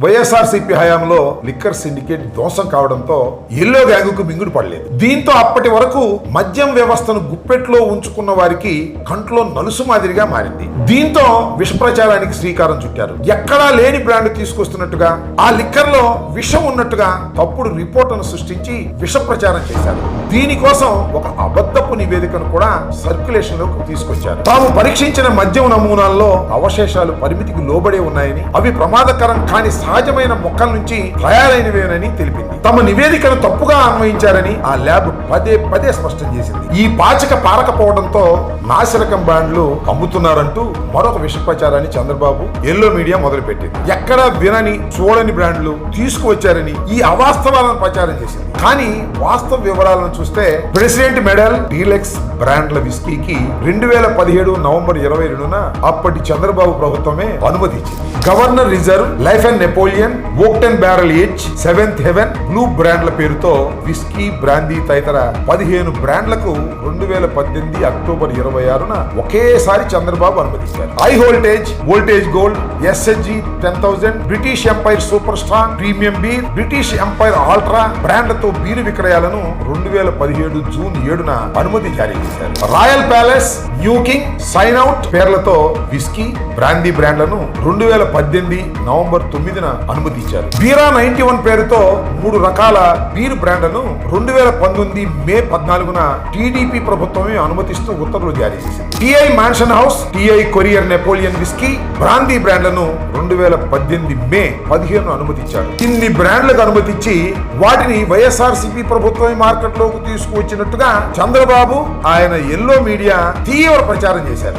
వైఎస్ఆర్సీపీ హయాంలో liquor syndicate ధ్వంసం కావడంతో ఎల్లో గ్యాంగుకు మింగుడు పడలేదు. దీంతో అప్పటి వరకు మద్యం వ్యవస్థను గుప్పెట్లో ఉంచుకున్న వారికి కంట్లో నలుసు మాదిరిగా మారింది. దీంతో విష ప్రచారానికి శ్రీకారం చుట్టారు. ఎక్కడా లేని బ్రాండ్ తీసుకొస్తున్నట్టుగా ఆ లిక్కర్లో విషం ఉన్నట్టుగా తప్పుడు రిపోర్టును సృష్టించి విష ప్రచారం చేశారు. దీనికోసం ఒక అబద్ధ నివేదికను కూడా సర్క్యులేషన్లోకి తీసుకొచ్చారు. తాము పరీక్షించిన మద్యం నమూనాల్లో అవశేషాలు పరిమితికి లోబడే ఉన్నాయని అవి ప్రమాదకరం కాని సహజమైన మొక్కల నుంచి తయారైనవేనని తెలిపింది. తమ నివేదికను తప్పుగా అన్వయించారని ఆ ల్యాబ్ పదే పదే స్పష్టం చేసింది. ఈ పాచిక పారకపోవడంతో నాసిరకం బ్రాండ్లు అమ్ముతున్నారంటూ మరొక విషప్రచారాన్ని చంద్రబాబు ఎల్లో మీడియా మొదలుపెట్టింది. ఎక్కడా వినని చూడని బ్రాండ్లు తీసుకువచ్చారని ఈ అవాస్తవాలను ప్రచారం చేసింది. కానీ వాస్తవ వివరాలను చూస్తే ప్రెసిడెంట్ మెడల్ డీలెక్స్ బ్రాండ్ల విస్కీకి రెండు వేల పదిహేడు నవంబర్ ఇరవై రెండున అప్పటి చంద్రబాబు ప్రభుత్వమే అనుమతి ఇచ్చింది governor reserve life and Napoleon octane barrel age seventh heaven blue బ్రాండ్ల పేరుతో విస్కీ బ్రాందీ తదితర పదిహేను బ్రాండ్లకు రెండు వేల పద్దెనిమిది అక్టోబర్ ఇరవై ఆరున ఒకేసారి చంద్రబాబు అనుమతించారు high voltage voltage gold SSG ten thousand British empire super star premium beer British empire ultra బ్రాండ్లతో beer విక్రయాలను రెండు వేల పదిహేడు జూన్ ఏడున అనుమతి జారీ చేశారు. Royal palace new king sign out పేర్లతో విస్కీ బ్రాందీ బ్రాండ్లను రెండు వేల పద్దెనిమిది నవంబర్ తొమ్మిదిన అనుమతించారు బీరా నైన్టీ వన్ పేరుతో మూడు రకాల బీర్ బ్రాండ్లను రెండు వేల పంతొమ్మిది మే పద్నాలుగున టీడీపీ ప్రభుత్వమే అనుమతిస్తూ ఉత్తర్వులు జారీ చేసింది. TI mansion house TI courier Napoleon whisky brandy బ్రాండ్లను రెండు వేల పద్దెనిమిది మే పదిహేను అనుమతించారు. ఇన్ని బ్రాండ్లకు అనుమతించి వాటిని వైఎస్ఆర్ సిపి ప్రభుత్వమే మార్కెట్లోకి తీసుకువచ్చినట్టుగా చంద్రబాబు ఆయన ఎల్లో మీడియా తీవ్ర ప్రచారం చేశారు.